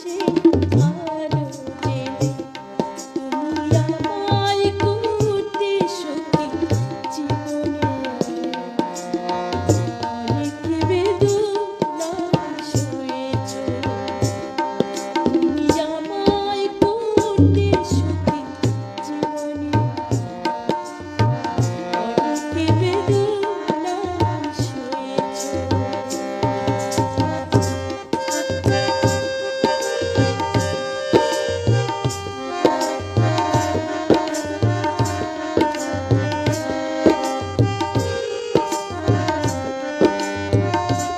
সেই Música